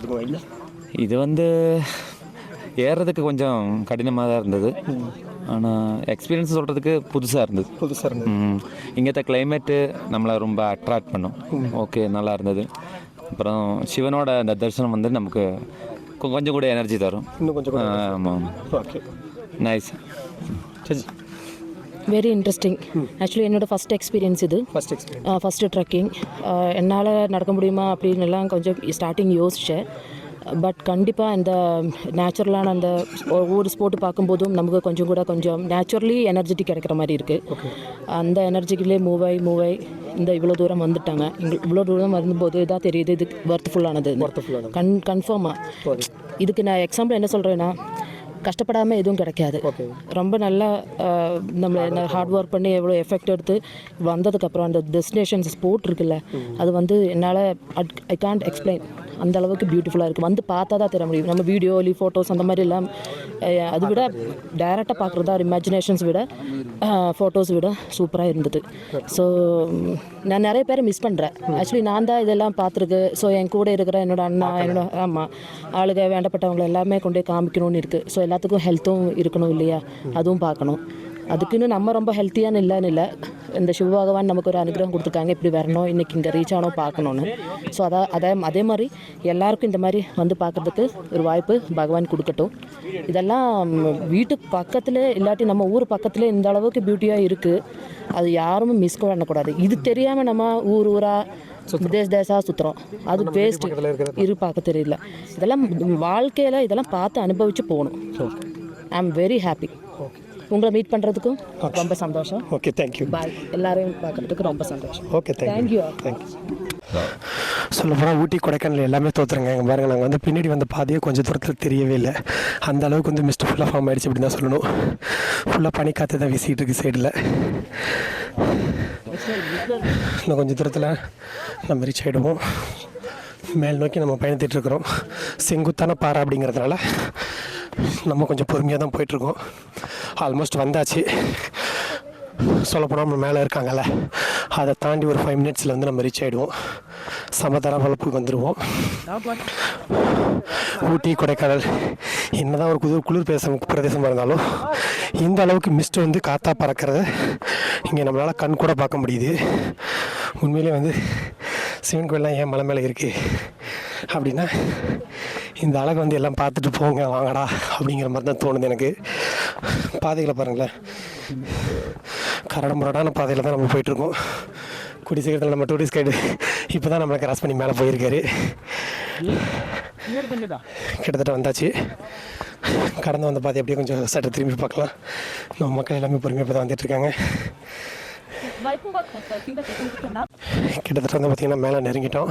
இருக்கும் இது வந்து ஏறுறதுக்கு கொஞ்சம் கடினமாக தான் இருந்தது. ஆனால் எக்ஸ்பீரியன்ஸ் சொல்கிறதுக்கு புதுசாக இருந்தது. புதுசாக இருந்தது. இங்கத்த கிளைமேட்டு நம்மளை ரொம்ப அட்ராக்ட் பண்ணும். ஓகே நல்லா இருந்தது. அப்புறம் சிவனோட அந்த தரிசனம் வந்து நமக்கு கொஞ்சம் கூட எனர்ஜி தரும். இன்னும் கொஞ்சம் ஆமாம் ஓகே நைஸ் சரி. வெரி இன்ட்ரெஸ்டிங் ஆக்சுவலி என்னோட ஃபஸ்ட் எக்ஸ்பீரியன்ஸ் இது. ஃபர்ஸ்ட் எக்ஸ்பீரியன்ஸ் ஃபஸ்ட்டு ட்ரக்கிங் என்னால் நடக்க முடியுமா அப்படின்னு எல்லாம் கொஞ்சம் ஸ்டார்டிங் யோசித்தேன் பட் கண்டிப்பாக இந்த நேச்சுரலான அந்த ஒவ்வொரு ஸ்போர்ட்டு பார்க்கும்போதும் நமக்கு கொஞ்சம் கூட கொஞ்சம் நேச்சுரலி எனர்ஜெட்டி கிடைக்கிற மாதிரி இருக்குது அந்த எனர்ஜிக்கிலே மூவ் ஆகி மூவ் ஆகி இந்த இவ்வளோ தூரம் வந்துட்டாங்க. இவ்வளோ தூரம் வரும்போது இதாக தெரியுது இது ஒர்த்ஃபுல்லானது. கன் கன்ஃபார்மாக இதுக்கு நான் எக்ஸாம்பிள் என்ன சொல்கிறேன்னா கஷ்டப்படாமல் எதுவும் கிடைக்காது. ரொம்ப நல்லா நம்மள ஹார்ட் ஒர்க் பண்ணி எவ்வளோ எஃபெக்ட் எடுத்து வந்ததுக்கப்புறம் அந்த டெஸ்டினேஷன்ஸ் ஸ்போர்ட் இருக்குல்ல அது வந்து என்னால் ஐ காண்ட் எக்ஸ்பிளைன் அந்த அளவுக்கு பியூட்டிஃபுல்லாக இருக்குது வந்து பார்த்தா தான் தெரிய முடியும். நம்ம வீடியோ இல்லை ஃபோட்டோஸ் அந்த மாதிரி எல்லாம் அது விட டைரெக்டாக பார்க்குறதா இமேஜினேஷன்ஸ் விட ஃபோட்டோஸ் விட சூப்பராக இருந்தது. ஸோ நான் நிறைய பேரை மிஸ் பண்ணுறேன் ஆக்சுவலி நான் தான் இதெல்லாம் பார்த்துருக்கு. ஸோ என் கூட இருக்கிற என்னோட அண்ணா என்னோட ஆமாம் ஆளுக வேண்டப்பட்டவங்க எல்லாமே கொண்டு போய் காமிக்கணும்னு இருக்குது ஸோ எல்லாத்துக்கும் ஹெல்த்தும் இருக்கணும் இல்லையா? அதுவும் பார்க்கணும். அதுக்குன்னு நம்ம ரொம்ப ஹெல்த்தியான இல்லைன்னு இல்லை இந்த சிவ பகவான் நமக்கு ஒரு அனுகிரகம் கொடுத்துருக்காங்க இப்படி வரணும் இன்றைக்கி இங்கே ரீச் ஆனோம் பார்க்கணுன்னு ஸோ அதை அதே அதே மாதிரி எல்லாருக்கும் இந்த மாதிரி வந்து பார்க்குறதுக்கு ஒரு வாய்ப்பு பகவான் கொடுக்கட்டும். இதெல்லாம் வீட்டு பக்கத்தில் இல்லாட்டி நம்ம ஊர் பக்கத்தில் இந்த அளவுக்கு பியூட்டியாக இருக்குது அது யாரும் மிஸ் பண்ணக்கூடாது. இது தெரியாமல் நம்ம ஊர் ஊராக தேச தேசா சுற்றுறோம் அது வேஸ்ட் இரு பார்க்க தெரியல இதெல்லாம் வாழ்க்கையில் இதெல்லாம் பார்த்து அனுபவித்து போகணும். ஐ எம் வெரி ஹாப்பி உங்களை மீட் பண்ணுறதுக்கும் ரொம்ப சந்தோஷம். ஓகே தேங்க்யூ பாய் எல்லாரையும் பார்க்கறதுக்கு ரொம்ப சந்தோஷம். ஓகே தேங்க்யூ தேங்க்யூ சொல்ல போனால் ஊட்டி கொடைக்கானல் எல்லாமே தோற்றுறங்க இங்கே பாருங்கள் நாங்கள் வந்து பின்னாடி வந்த பாதையே கொஞ்சம் தூரத்தில் தெரியவே இல்லை. அந்த அளவுக்கு வந்து மிஸ்ட் ஃபுல்லாக ஃபார்ம் ஆயிடுச்சு அப்படின்னு தான் சொல்லணும். ஃபுல்லாக பனி காற்று தான் வீசிட்டு இருக்கு சைடில் இன்னும் கொஞ்சம் தூரத்தில் நம்ம ரீச் ஆகிடுவோம் மேல் நோக்கி நம்ம பயணித்துட்டு இருக்கிறோம். செங்குத்தான பாறை அப்படிங்கிறதுனால நம்ம கொஞ்சம் பொறுமையாக தான் போயிட்டுருக்கோம் ஆல்மோஸ்ட் வந்தாச்சு. சொல்லப்போனால் நம்ம மேலே இருக்காங்கல்ல. அதை தாண்டி ஒரு ஃபைவ் மினிட்ஸில் வந்து நம்ம ரீச் ஆகிடுவோம் சமதர வளர்ப்புக்கு வந்துடுவோம் ஊட்டி கொடைக்கானல் என்னதான் ஒரு குளிர் குளிர் பிரதேசம் பிரதேசமாக இருந்தாலும் இந்த அளவுக்கு மிஸ்ட் வந்து காற்றா பறக்கிறத இங்கே நம்மளால் கண் கூட பார்க்க முடியுது. உண்மையிலே வந்து சிவன் கோயிலாம் ஏன் மலை மேலே இருக்குது அப்படின்னா இந்த அழகை வந்து எல்லாம் பார்த்துட்டு போங்க வாங்கடா அப்படிங்கிற மாதிரி தான் தோணுது எனக்கு. பாதைகளை பாருங்களேன். கரடு முரடான பாதையில் தான் நம்ம போயிட்டுருக்கோம். குடி சீக்கிரத்தில் நம்ம டூரிஸ்ட் கைடு இப்போ தான் நம்மளை கிராஸ் பண்ணி மேலே போயிருக்காரு. கிட்டத்தட்ட வந்தாச்சு. கடந்து வந்த பாதை அப்படியே கொஞ்சம் சட்டை திரும்பி பார்க்கலாம். நம்ம மக்கள் எல்லாமே பொறுமையாக இப்போ தான் வந்துட்டுருக்காங்க கிட்டத்தட்ட வந்து பார்த்திங்கன்னா மேலே நெருங்கிட்டோம்.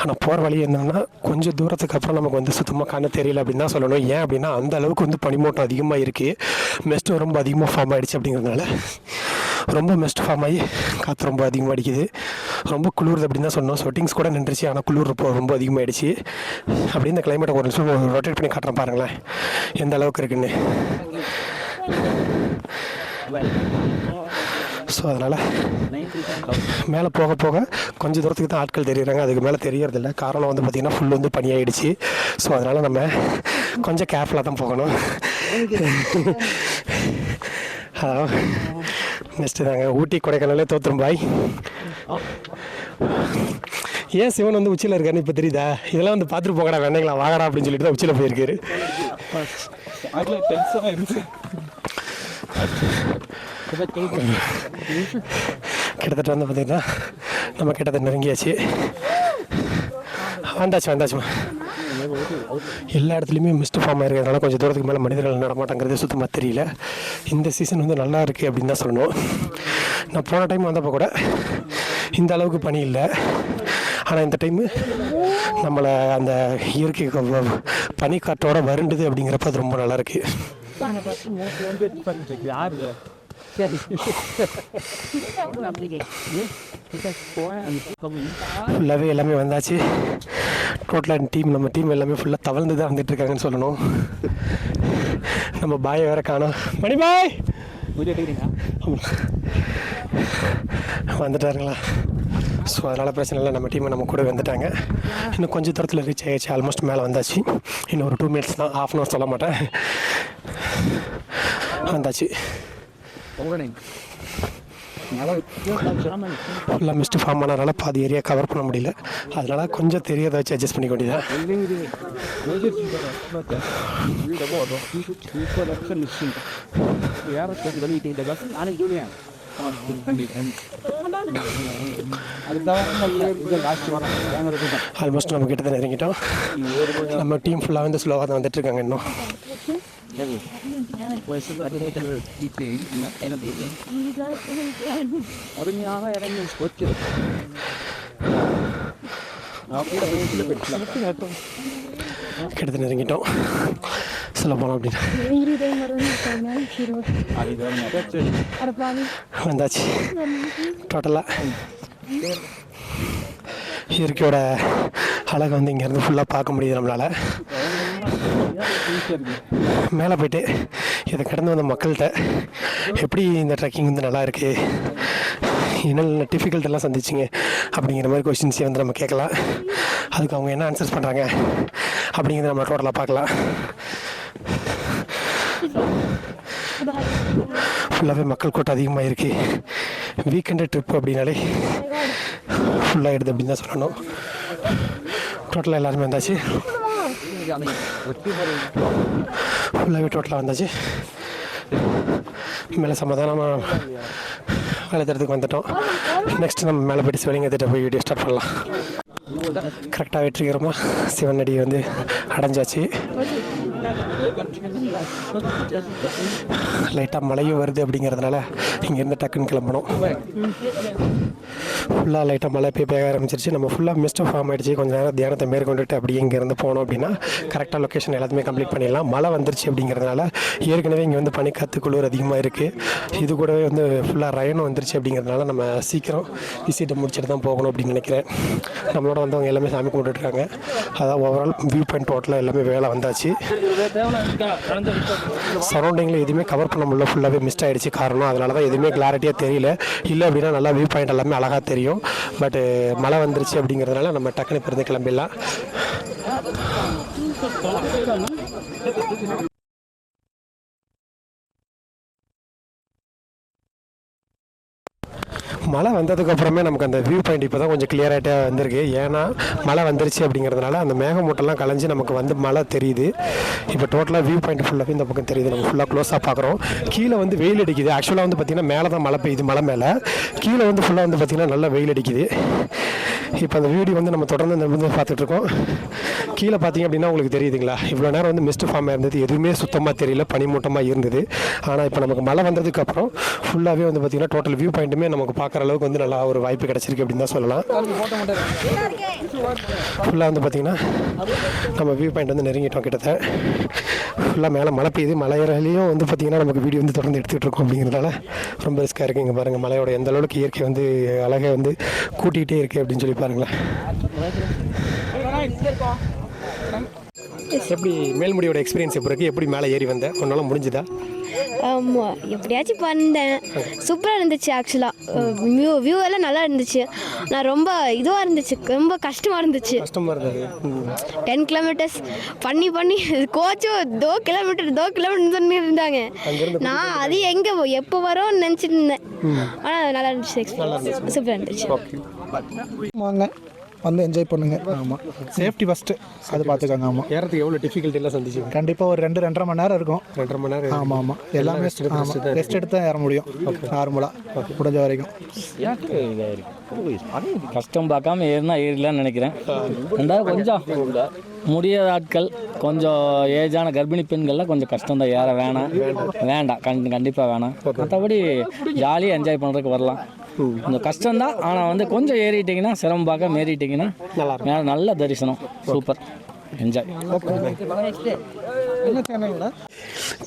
ஆனால் போகிற வழி என்னன்னா கொஞ்சம் தூரத்துக்கு அப்புறம் நமக்கு வந்து சுத்தமாக கண்ணு தெரியல அப்படின்னு தான் சொல்லணும். ஏன் அப்படின்னா அந்த அளவுக்கு வந்து பனிமூட்டம் அதிகமாக இருக்குது மெஸ்ட்டும் ரொம்ப அதிகமாக ஃபார்ம் ஆகிடுச்சு அப்படிங்கிறதுனால. ரொம்ப மெஸ்ட் ஃபார்ம் ஆகி காற்று ரொம்ப அதிகமாக அடிக்குது. ரொம்ப குளிருது அப்படின்னு தான் சொன்னோம் ஸ்வெட்டிங்ஸ் கூட நின்றுச்சு ஆனால் குளிர் இப்போ ரொம்ப அதிகமாகிடுச்சு அப்படி இந்த கிளைமேட்டை ஒரு நிமிஷம் ரொட்டேட் பண்ணி காட்டுறேன் பாருங்களேன். எந்த அளவுக்கு இருக்குன்னு. ஸோ அதனால் மேலே போக போக கொஞ்சம் தூரத்துக்கு தான் ஆட்கள் தெரியுறாங்க. அதுக்கு மேலே தெரியறதில்ல. காரணம் வந்து பார்த்திங்கன்னா ஃபுல் வந்து பனியாயிடுச்சு ஸோ அதனால் நம்ம கொஞ்சம் கேர்ஃபுல்லாக தான் போகணும். ஹலோ நெக்ஸ்ட்டு தாங்க. ஊட்டி கொடைக்கானலே தோத்துரும் பாய் ஏன் சிவன் வந்து உச்சியில் இருக்காருன்னு இப்போ தெரியுதா? இதெல்லாம் வந்து பார்த்துட்டு போகடா வேண்டாங்களா? வாங்கடா அப்படின்னு சொல்லிட்டு தான் உச்சியில் போயிருக்காரு. கிட்டத்தட்ட வந்து பார்த்தீங்கன்னா நம்ம கிட்டத்தட்ட நெருங்கியாச்சு. வந்தாச்சு வந்தாச்சுமா எல்லா இடத்துலையுமே மிஸ்ட் ஃபார்ம் ஆயிருக்கிறதுனால கொஞ்சம் தூரத்துக்கு மேலே மனிதர்கள் நடமாட்டங்கிறது சுத்தமாக தெரியல. இந்த சீசன் வந்து நல்லா இருக்குது அப்படின்னு தான் சொல்லணும். நான் போன டைம் வந்தப்போ கூட இந்த அளவுக்கு பனி இல்லை. ஆனால் இந்த டைமு நம்மளை அந்த இயற்கை பனிக்காற்றோட வருண்டுது அப்படிங்கிறப்ப அது ரொம்ப நல்லா இருக்குது ஃபுல்லாகவே எல்லாமே வந்தாச்சு. டோட்டலாக டீம் நம்ம டீம் எல்லாமே ஃபுல்லாக தவழ்ந்து தான் வந்துட்டு இருக்காங்கன்னு சொல்லணும். நம்ம பாயை வேற காணோம். மணி பாய்! வந்துட்டாருங்களா? ஸோ அதனால் பிரச்சனை இல்லை நம்ம டீமை நம்ம கூட வந்துட்டாங்க. இன்னும் கொஞ்சம் தூரத்தில் ரீச் ஆகிடுச்சு ஆல்மோஸ்ட் மேலே வந்தாச்சு. இன்னும் ஒரு டூ மினிட்ஸ் தான் ஆஃப் அன் ஹவர் சொல்ல மாட்டேன். வந்தாச்சு. ஃபுல்லாக மிஸ்ட் ஃபார்ம் ஆனதுனால பாதி ஏரியா கவர் பண்ண முடியல. அதனால கொஞ்சம் தெரியாத வச்சு அட்ஜஸ்ட் பண்ணிக்க வேண்டியதான் ஆல்மோஸ்ட் நம்ம கிட்டத்தட்ட தான் நம்ம டீம் ஃபுல்லாக வந்து ஸ்லோவாக தான் அருமையாக இறங்கி கொச்சு கிட்டத்தட்ட நெருங்கிட்டோம் சொல்ல போனோம் அப்படின்னா. வந்தாச்சு. டோட்டலாக இயற்கையோட அழகை வந்து இங்கேருந்து ஃபுல்லாக பார்க்க முடியுது நம்மளால். மேலே போயிட்டு இதை கடந்து வந்த மக்கள்கிட்ட எப்படி இந்த ட்ரெக்கிங் வந்து நல்லா இருக்கு? என்னென்ன டிஃபிகல்ட்டெல்லாம் எல்லாம் சந்திச்சிங்க? அப்படிங்கிற மாதிரி கொஷின்ஸே வந்து நம்ம கேட்கலாம். அதுக்கு அவங்க என்ன ஆன்சர்ஸ் பண்ணுறாங்க அப்படிங்கிறத நம்ம டோட்டலாக பார்க்கலாம். ஃபுல்லாகவே மக்கள் கூட்டம் அதிகமாக இருக்குது வீக்கெண்டு ட்ரிப் அப்படின்னாலே ஃபுல்லாகிடுது அப்படின்னு தான் சொல்லணும். டோட்டலாக எல்லாருமே வந்தாச்சு. ஃபுல்லாகவே டோட்டலாக வந்தாச்சு. மேலே சமாதானமாக அழுத்துறதுக்கு வந்துட்டோம். நெக்ஸ்ட் நம்ம மேலே போயிட்டு சிவலிங்க திட்ட போய் வீடியோ ஸ்டார்ட் பண்ணலாம். கரெக்டாக வெற்றிகரமாக சிவனடி வந்து அடைஞ்சாச்சு. லைட்டாக மழையும் வருது அப்படிங்கிறதுனால இங்கேருந்து டக்குன்னு கிளம்பணும். ஃபுல்லாக லைட்டாக மழை பெய்ய பேக ஆரம்பிச்சிருச்சு. நம்ம ஃபுல்லாக மிஸ்ட் ஃபார்ம் ஆகிடுச்சு கொஞ்சம் நேரம் தியானத்தை மேற்கொண்டுட்டு அப்படியே இங்கேருந்து போனோம் அப்படின்னா கரெக்டாக லொக்கேஷன் எல்லாத்தையுமே கம்ப்ளீட் பண்ணிடலாம். மழை வந்துருச்சு அப்படிங்கிறதுனால ஏற்கனவே இங்கே வந்து பனிக்காத்து குளிர் அதிகமாக இருக்குது இது கூடவே வந்து ஃபுல்லாக ரயனும் வந்துருச்சு அப்படிங்கிறதுனால நம்ம சீக்கிரம் விசிட்டை முடிச்சுட்டு தான் போகணும் அப்படின்னு நினைக்கிறேன். நம்மளோட வந்தவங்க எல்லாமே சாமி கும்பிட்டுருக்காங்க அதான் ஓவரால் வியூ பாயிண்ட் டோட்டலாக எல்லாமே வேலை வந்தாச்சு. சரௌண்டிங்கில் எதுவுமே கவர் பண்ண முடியல. ஃபுல்லாகவே மிஸ்ட் ஆயிடுச்சு காரணம். அதனால தான் எதுவுமே கிளாரிட்டியாக தெரியல. இல்லை அப்படின்னா நல்லா வியூ பாயிண்ட் எல்லாமே அழகாக தெரியும். பட்டு மழை வந்துருச்சு அப்படிங்கிறதுனால நம்ம டக்குனு பிறந்து கிளம்பிடலாம். மழை வந்ததுக்கு அப்புறமே நமக்கு அந்த வியூ பாயிண்ட் இப்போ தான் கொஞ்சம் கிளியராகிட்டே வந்திருக்கு. ஏன்னா மழை வந்துருச்சு அப்படிங்கிறதுனால அந்த மேகமூட்டெல்லாம் கலைஞ்சி நமக்கு வந்து மழை தெரியுது. இப்போ டோட்டலாக வியூ பாயிண்ட் ஃபுல்லாகவே இந்த பக்கம் தெரியுது. நம்ம ஃபுல்லாக க்ளோஸாக பார்க்குறோம் கீழே வந்து வெயில் அடிக்குது. ஆக்சுவலாக வந்து பார்த்திங்கன்னா மேலே தான் மழை பெய்யுது மலை மேலே. கீழே வந்து ஃபுல்லாக வந்து பார்த்திங்கன்னா நல்லா வெயில் அடிக்குது. இப்போ அந்த வீடியோ வந்து நம்ம தொடர்ந்து இந்த வந்து பார்த்துட்டு இருக்கோம் கீழே பார்த்தீங்க அப்படின்னா உங்களுக்கு தெரியுதுங்களா? இவ்வளோ நேரம் வந்து மிஸ்ட் ஃபார்மாக இருந்தது. எதுவுமே சுத்தமாக தெரியல. பனிமூட்டமாக இருந்தது. ஆனால் இப்போ நமக்கு மழை வந்ததுக்கு அப்புறம் ஃபுல்லாகவே வந்து பார்த்திங்கன்னா டோட்டல் வியூ பாயிண்ட்டுமே நமக்கு பார்க்குற அளவுக்கு வந்து நல்லா ஒரு வாய்ப்பு கிடச்சிருக்கு அப்படின்னு தான் சொல்லலாம். ஃபுல்லாக வந்து பார்த்திங்கன்னா நம்ம வியூ பாயிண்ட் வந்து நெருங்கிட்டோம் கிட்டத்தட்ட. ஃபுல்லாக மேலே மழை பெய்யுது. மலையிலையும் வந்து பார்த்திங்கன்னா நமக்கு வீடியோ வந்து தொடர்ந்து எடுத்துகிட்டு இருக்கோம் அப்படிங்கிறதுனால ரொம்ப ரிஸ்க்காக இருக்குது இங்கே பாருங்கள் மலையோட எந்த அளவுக்கு இயற்கை வந்து அழகை வந்து கூட்டிகிட்டே இருக்குது அப்படின்னு சொல்லி பாருங்களேன். எப்படி மேல்முடியோட எக்ஸ்பீரியன்ஸ் எப்படி இருக்குது எப்படி மேலே ஏறி வந்தேன் உன்னால முடிஞ்சுதா? ஆமாம் எப்படியாச்சும் வந்தேன் சூப்பராக இருந்துச்சு ஆக்சுவலாக வியூ வியூ எல்லாம் நல்லா இருந்துச்சு. நான் ரொம்ப இதுவாக இருந்துச்சு ரொம்ப கஷ்டமாக இருந்துச்சு. கஷ்டமாக இருந்தது. டென் கிலோமீட்டர்ஸ் பண்ணி பண்ணி கோச்சும் தோ கிலோமீட்டர் தோ கிலோமீட்டர் இருந்தாங்க. நான் அது எங்கே எப்போ வரும்னு நினச்சிட்டு இருந்தேன். ஆனால் நல்லா இருந்துச்சு சூப்பராக இருந்துச்சு. வாங்க வந்து என்ஜாய் பண்ணுங்க. ஆமாம் சேஃப்டி ஃபஸ்ட்டு அது பார்த்துக்கோங்க ஆமாம் ஏறதுக்கு எவ்வளோ டிஃபிகல்ட்டிலாம் சந்திச்சிங்க கண்டிப்பாக ஒரு ரெண்டு ரெண்டரை மணி நேரம் இருக்கும். ரெண்டரை மணி நேரம் ஆமாம் ஆமாம் எல்லாமே ரெஸ்ட் எடுத்து தான் ஏற முடியும். நார்மலாக முடிஞ்ச வரைக்கும். கஷ்டம் பார்க்காம ஏறினா ஏறலாம்னு நினைக்கிறேன். ரெண்டாவது கொஞ்சம் முடியாத ஆட்கள் கொஞ்சம் ஏஜான கர்ப்பிணி பெண்கள்லாம் கொஞ்சம் கஷ்டம் தான். ஏற வேணாம். வேண்டாம். கண் கண்டிப்பாக வேணாம். மற்றபடி ஜாலியாக என்ஜாய் பண்ணுறதுக்கு வரலாம். கொஞ்சம் கஷ்டம்தான். ஆனால் வந்து கொஞ்சம் ஏறிட்டிங்கன்னா சிரமம் பார்க்காம ஏறிட்டிங்கன்னா மேலே நல்ல தரிசனம். சூப்பர். என்ஜாய்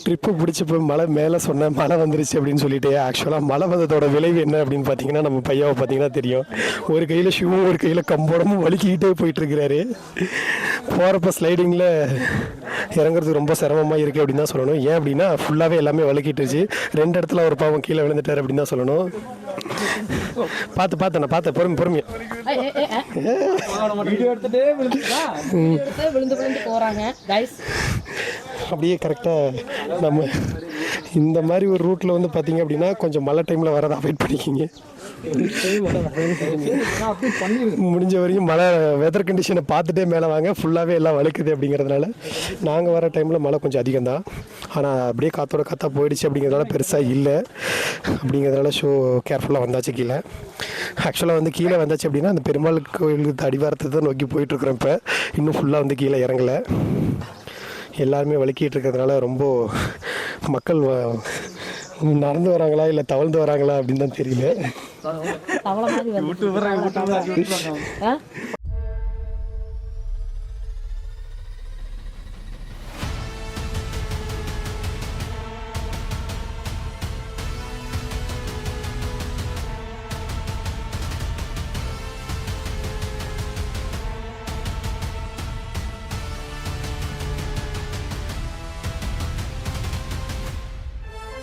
ட்ரிப்பு பிடிச்சி போய் மழை மேலே சொன்னேன் மழை வந்துருச்சு அப்படின்னு சொல்லிட்டு ஆக்சுவலாக மழை வந்ததோட விளைவு என்ன அப்படின்னு பார்த்தீங்கன்னா நம்ம பையாவை பார்த்தீங்கன்னா தெரியும். ஒரு கையில் ஷூவும் ஒரு கையில் கம்போடமும் வலிக்கிட்டே போயிட்டு இருக்கிறாரு. போகிறப்ப ஸ்லைடிங்கில் இறங்குறது ரொம்ப சிரமமாக இருக்குது அப்படின்னு தான் சொல்லணும். ஏன் அப்படின்னா ஃபுல்லாகவே எல்லாமே வலிக்கிட்டுருச்சு ரெண்டு இடத்துல ஒரு பாவம் கீழே விழுந்துட்டார் அப்படின்னு தான் சொல்லணும். பார்த்து பார்த்து நான் பார்த்தேன் பொறுமை கைஸ் அப்படியே கரெக்டாக நம்ம இந்த மாதிரி ஒரு ரூட்டில் வந்து பார்த்தீங்க அப்படின்னா கொஞ்சம் மழை டைமில் வரதை அவாய்ட் பண்ணிக்கிங்க. முடிஞ்ச வரைக்கும் மழை வெதர் கண்டிஷனை பார்த்துட்டே மேலே வாங்க. ஃபுல்லாகவே எல்லாம் வழுக்குது அப்படிங்கிறதுனால நாங்கள் வர டைமில் மழை கொஞ்சம் அதிகம் தான் ஆனால் அப்படியே காற்றோட காற்றா போயிடுச்சு அப்படிங்கிறதுனால பெருசாக இல்லை. அப்படிங்கிறதுனால ஷோ கேர்ஃபுல்லாக வந்தாச்சு கீழே. ஆக்சுவலாக வந்து கீழே வந்தாச்சு அப்படின்னா அந்த பெருமாள் கோயிலுக்கு அடிவாரத்தை தான் நோக்கி போயிட்டுருக்குறோம் இப்போ. இன்னும் ஃபுல்லாக வந்து கீழே இறங்கலை. எல்லாருமே வழுக்கிட்டு இருக்கிறதுனால ரொம்ப மக்கள் நடந்து வராங்களா இல்லை தவழ்ந்து வராங்களா அப்படின்னு தான் தெரியல. தவளை மாதிரி வந்து ஆ